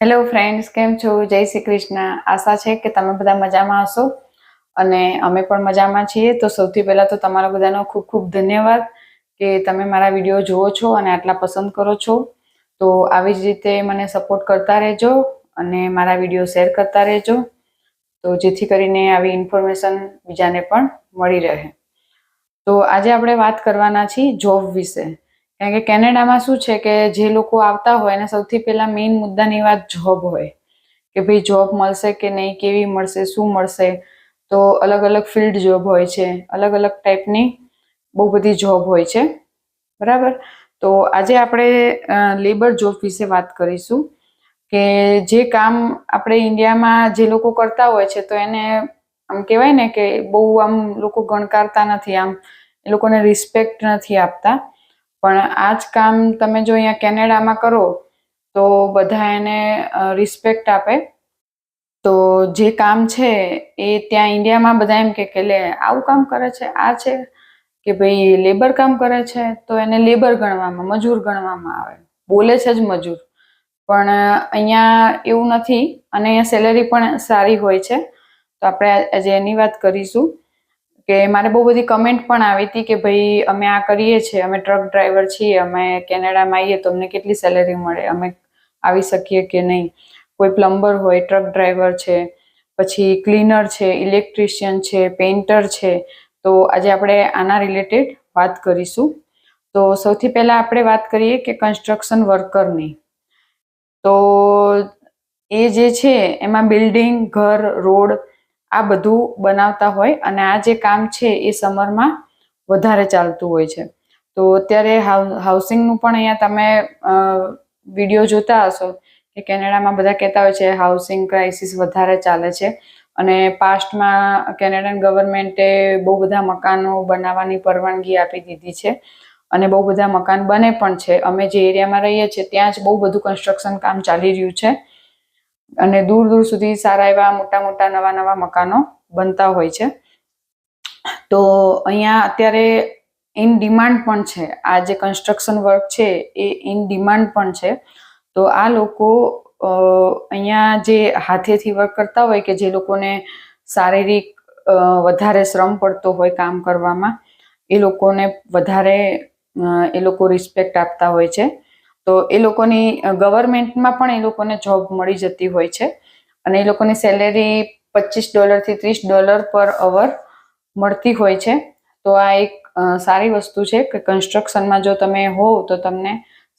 Hello friends કેમ છો? જય શ્રી કૃષ્ણ. આશા છે કે તમે બધા મજામાં હશો અને અમે પણ મજામાં છીએ. તો સૌથી પહેલાં તો તમારા બધાનો ખૂબ ખૂબ ધન્યવાદ કે તમે મારા વીડિયો જુઓ છો અને આટલા પસંદ કરો છો. તો આવી જ રીતે મને સપોર્ટ કરતા રહેજો અને મારા વીડિયો શેર કરતા રહેજો. તો જેથી કરીને આવી ઇન્ફોર્મેશન બીજાને પણ મળી રહે. તો આજે આપણે વાત કરવાના છીએ જોબ વિશે. કારણ કે કેનેડામાં શું છે કે જે લોકો આવતા હોય એને સૌથી પહેલાં મેઇન મુદ્દાની વાત જોબ હોય. કે ભાઈ જોબ મળશે કે નહીં, કેવી મળશે, શું મળશે? તો અલગ અલગ ફિલ્ડ જોબ હોય છે. અલગ અલગ ટાઈપની બહુ બધી જોબ હોય છે. બરાબર? તો આજે આપણે લેબર જોબ વિશે વાત કરીશું. કે જે કામ આપણે ઇન્ડિયામાં જે લોકો કરતા હોય છે, તો એને આમ કહેવાય ને કે બહુ આમ લોકો ગણકારતા નથી, આમ એ લોકોને રિસ્પેક્ટ નથી આપતા. પણ આ જ કામ તમે જો અહીંયા કેનેડામાં કરો, તો બધા એને રિસ્પેક્ટ આપે. તો જે કામ છે એ ત્યાં ઇન્ડિયામાં બધા એમ કે લે, આવું કામ કરે છે, આ છે, કે ભાઈ લેબર કામ કરે છે, તો એને લેબર ગણવામાં, મજૂર ગણવામાં આવે. બોલે છે જ મજૂર. પણ અહીંયા એવું નથી, અને અહીંયા સેલેરી પણ સારી હોય છે. તો આપણે આજે એની વાત કરીશું. કે મારે બહુ બધી કમેન્ટ પણ આવી હતી કે ભાઈ અમે આ કરીએ છીએ, અમે ટ્રક ડ્રાઈવર છીએ, અમે કેનેડામાં આવીએ તો અમને કેટલી સેલેરી મળે, અમે આવી શકીએ કે નહીં? કોઈ પ્લમ્બર હોય ટ્રક ડ્રાઈવર છે, પછી ક્લીનર છે ઇલેક્ટ્રિશિયન છે પેઇન્ટર છે, તો આજે આપણે આના રિલેટેડ વાત કરીશું. તો સૌથી પહેલાં આપણે વાત કરીએ કે કન્સ્ટ્રક્શન વર્કરની તો એ જે છે, એમાં બિલ્ડિંગ ઘર, રોડ આ બધું બનાવતા હોય અને આ જે કામ છે એ સમરમાં વધારે ચાલતું હોય છે. તો અત્યારે હાઉસિંગનું પણ અહીંયા તમે વીડિયો જોતા હશો કે કેનેડામાં બધા કહેતા હોય છે, હાઉસિંગ ક્રાઇસિસ વધારે ચાલે છે. અને પાસ્ટમાં કેનેડિયન ગવર્મેન્ટે બહુ બધા મકાનો બનાવવાની પરવાનગી આપી દીધી છે અને બહુ બધા મકાન બને પણ છે. અમે જે એરિયામાં રહીએ છીએ, ત્યાં જ બહુ બધું કન્સ્ટ્રક્શન કામ ચાલી રહ્યું છે. અને દૂર દૂર સુધી સારા એવા મોટા મોટા નવા નવા મકાનો બનતા હોય છે. તો અહીંયા અત્યારે ઇન ડિમાન્ડ પણ છે. આ જે કન્સ્ટ્રક્શન વર્ક છે એ ઇન ડિમાન્ડ પણ છે. તો આ લોકો અહીંયા જે હાથેથી વર્ક કરતા હોય કે જે લોકોને શારીરિક વધારે શ્રમ પડતો હોય કામ કરવામાં, એ લોકોને વધારે એ લોકો રિસ્પેક્ટ આપતા હોય છે. તો એ લોકોની ગવર્મેન્ટમાં પણ એ લોકોને જોબ મળી જતી હોય છે. અને એ લોકોની સેલેરી પચીસ ડોલરથી ત્રીસ ડોલર પર અવર મળતી હોય છે. તો આ એક સારી વસ્તુ છે કે કન્સ્ટ્રક્શનમાં જો તમે હોવ તો તમને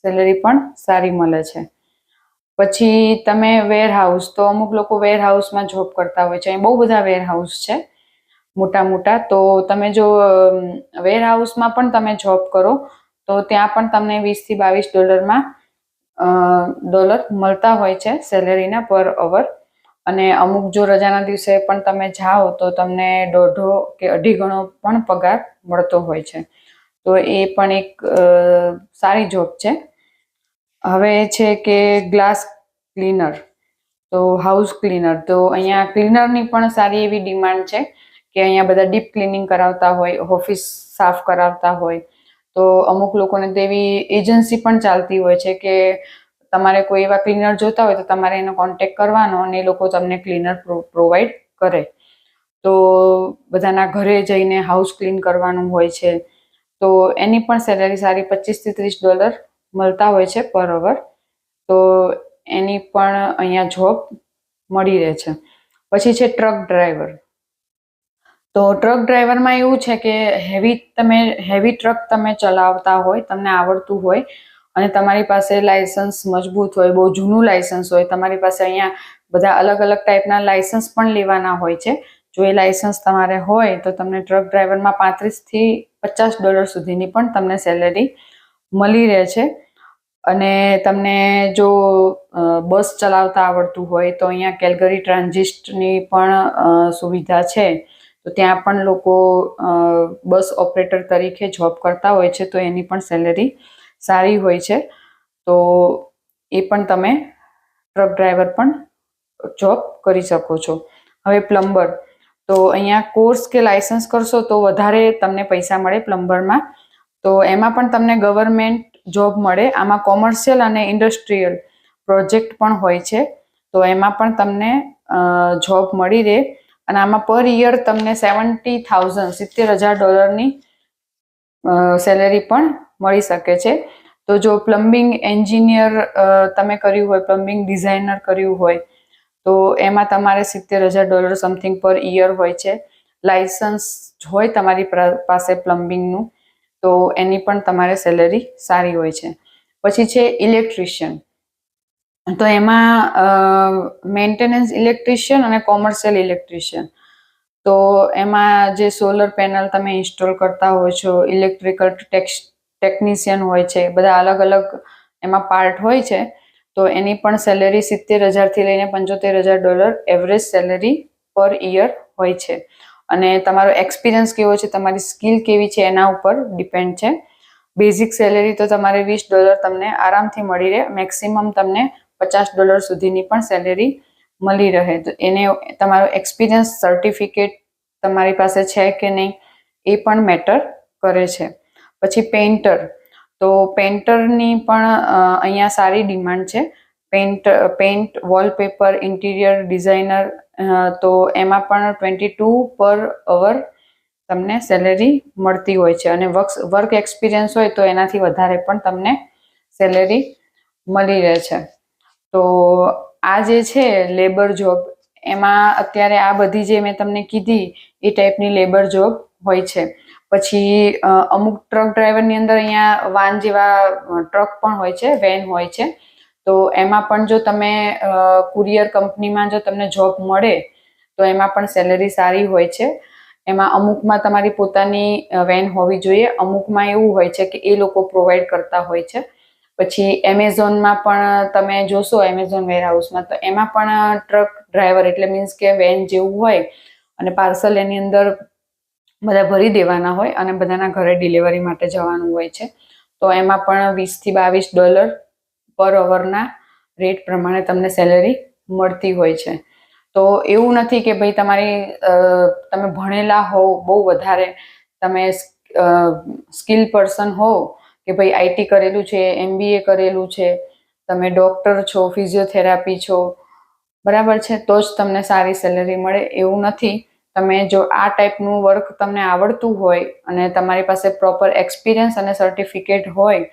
સેલેરી પણ સારી મળે છે. પછી તમે વેરહાઉસ તો અમુક લોકો વેરહાઉસમાં જોબ કરતા હોય છે. અહીં બહુ બધા વેરહાઉસ છે, મોટા મોટા. તો તમે જો વેરહાઉસમાં પણ તમે જોબ કરો તો ત્યાં પણ તમને વીસથી બાવીસ ડોલરમાં ડોલર મળતા હોય છે સેલેરીના પર અવર. અને અમુક જો રજાના દિવસે પણ તમે જાઓ તો તમને દોઢો કે અઢી ગણો પણ પગાર મળતો હોય છે. તો એ પણ એક સારી જોબ છે. હવે છે કે ગ્લાસ ક્લીનર. તો હાઉસ ક્લીનર. તો અહીંયા ક્લીનરની પણ સારી એવી ડિમાન્ડ છે કે અહીંયા બધા ડીપ ક્લિનિંગ કરાવતા હોય, ઓફિસ સાફ કરાવતા હોય તો અમુક લોકોને તો એવી એજન્સી પણ ચાલતી હોય છે કે તમારે કોઈ એવા ક્લીનર જોતા હોય તો તમારે એનો કોન્ટેક કરવાનો અને એ લોકો તમને ક્લીનર પ્રોવાઈડ કરે. તો બધાના ઘરે જઈને હાઉસ ક્લીન કરવાનું હોય છે. તો એની પણ સેલેરી સારી પચીસથી ત્રીસ ડોલર મળતા હોય છે પર અવર તો એની પણ અહીંયા જોબ મળી રહે છે. પછી છે ટ્રક ડ્રાઈવર તો ટ્રક ડ્રાઈવરમાં એવું છે કે હેવી તમે, હેવી ટ્રક તમે ચલાવતા હોય, તમને આવડતું હોય અને તમારી પાસે લાયસન્સ મજબૂત હોય, બહુ જૂનું લાયસન્સ હોય, તમારી પાસે અહીંયા બધા અલગ અલગ ટાઈપના લાયસન્સ પણ લેવાના હોય છે. જો એ લાયસન્સ તમારે હોય તો તમને ટ્રક ડ્રાઈવરમાં પાંત્રીસથી પચાસ ડોલર સુધીની પણ તમને સેલેરી મળી રહે છે. અને તમને જો બસ ચલાવતા આવડતું હોય તો અહીંયા કેલગરી ટ્રાન્ઝિસ્ટની પણ સુવિધા છે. તો ત્યાં પણ લોકો બસ ઓપરેટર તરીકે જોબ કરતા હોય છે, તો એની પણ સેલેરી સારી હોય છે. તો એ પણ તમે ટ્રક ડ્રાઈવર પણ જોબ કરી શકો છો. હવે પ્લમ્બર તો અહીંયા કોર્સ કે લાયસન્સ કરશો તો વધારે તમને પૈસા મળે પ્લમ્બરમાં તો એમાં પણ તમને ગવર્મેન્ટ જોબ મળે, આમાં કોમર્શિયલ અને ઇન્ડસ્ટ્રીયલ પ્રોજેક્ટ પણ હોય છે. તો એમાં પણ તમને જોબ મળી રહે. અને આમાં પર યર તમને સેવન્ટી થાઉઝન્ડ સિત્તેર હજાર ડોલરની સેલેરી પણ મળી શકે છે. તો જો પ્લમ્બિંગ એન્જિનિયર તમે કર્યું હોય પ્લમ્બિંગ ડિઝાઇનર કર્યું હોય, તો એમાં તમારે સિત્તેર હજાર ડોલર સમથિંગ પર યર હોય છે. લાઇસન્સ હોય તમારી પાસે પ્લમ્બિંગનું તો એની પણ તમારે સેલેરી સારી હોય છે. પછી છે ઇલેક્ટ્રિશિયન તો એમાં મેન્ટેનન્સ ઇલેક્ટ્રિશિયન અને કોમર્શિયલ ઇલેક્ટ્રિશિયન તો એમાં જે સોલર પેનલ તમે ઇન્સ્ટોલ કરતા હો છો ઇલેક્ટ્રિકલ ટેક્સ ટેકનિશિયન હોય છે, બધા અલગ અલગ એમાં પાર્ટ હોય છે, તો એની પણ સેલેરી સિત્તેર હજારથી લઈને પંચોતેર હજાર dollar average salary per year હોય છે. અને તમારો એક્સપિરિયન્સ કેવો છે, તમારી સ્કિલ કેવી છે, એના ઉપર ડિપેન્ડ છે. બેઝિક સેલેરી તો તમારે વીસ ડોલર તમને આરામથી મળી રહે મેક્સિમમ તમને પચાસ ડોલર સુધીની પણ સેલેરી મળી રહે. તો એને તમારો એક્સપિરિયન્સ સર્ટિફિકેટ તમારી પાસે છે કે નહીં, એ પણ મેટર કરે છે. પછી પેઇન્ટર તો પેઇન્ટરની પણ અહીંયા સારી ડિમાન્ડ છે. Paint paint wallpaper interior designer તો એમાં પણ ટ્વેન્ટી ટુ પર અવર તમને સેલેરી મળતી હોય છે. અને વર્ક વર્ક એક્સપિરિયન્સ હોય તો એનાથી વધારે પણ તમને સેલેરી મળી રહે છે. તો આ જે છે લેબર જોબ એમાં અત્યારે આ બધી જે મેં તમને કીધી, એ ટાઈપની લેબર જોબ હોય છે. પછી અમુક ટ્રક ડ્રાઈવરની અંદર અહીંયા વાન જેવા ટ્રક પણ હોય છે વેન હોય છે. તો એમાં પણ જો તમે કુરિયર કંપનીમાં જો તમને જોબ મળે, તો એમાં પણ સેલરી સારી હોય છે. એમાં અમુકમાં તમારી પોતાની વેન હોવી જોઈએ. અમુકમાં એવું હોય છે કે એ લોકો પ્રોવાઈડ કરતા હોય છે. પછી એમેઝોનમાં પણ તમે જોશો, એમેઝોન વેરહાઉસમાં, તો એમાં પણ ટ્રક ડ્રાઈવર એટલે મીન્સ કે વેન જેવું હોય અને પાર્સલ એની અંદર બધા ભરી દેવાના હોય અને બધાના ઘરે ડિલિવરી માટે જવાનું હોય છે. તો એમાં પણ વીસથી બાવીસ ડોલર પર અવરના રેટ પ્રમાણે તમને સેલેરી મળતી હોય છે. તો એવું નથી કે ભાઈ તમારી તમે ભણેલા હોવ, બહુ વધારે તમે સ્કિલ પર્સન હોવ કે ભાઈ આઈટી કરેલું છે એમબીએ કરેલું છે, તમે ડૉક્ટર છો, ફિઝિયોથેરાપી છો, બરાબર છે? તો જ તમને સારી સેલેરી મળે. એવું નથી. તમે જો આ ટાઈપનું વર્ક તમને આવડતું હોય અને તમારી પાસે પ્રોપર એક્સપિરિયન્સ અને સર્ટિફિકેટ હોય,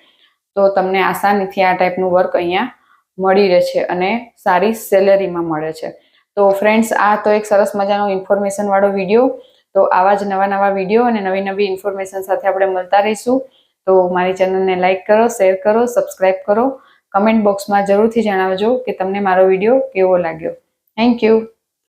તો તમને આસાનીથી આ ટાઈપનું વર્ક અહીંયા મળી રહે છે અને સારી સેલેરીમાં મળે છે. તો ફ્રેન્ડ્સ, આ તો એક સરસ મજાનો ઇન્ફોર્મેશનવાળો વીડિયો. તો આવા જ નવા નવા વીડિયો અને નવી નવી ઇન્ફોર્મેશન સાથે આપણે મળતા રહીશું. તો મારી ચેનલને લાઇક કરો, શેર કરો સબસ્ક્રાઈબ કરો. કમેન્ટ બોક્સમાં જરૂરથી જણાવજો કે તમને મારો વીડિયો કેવો લાગ્યો. Thank you.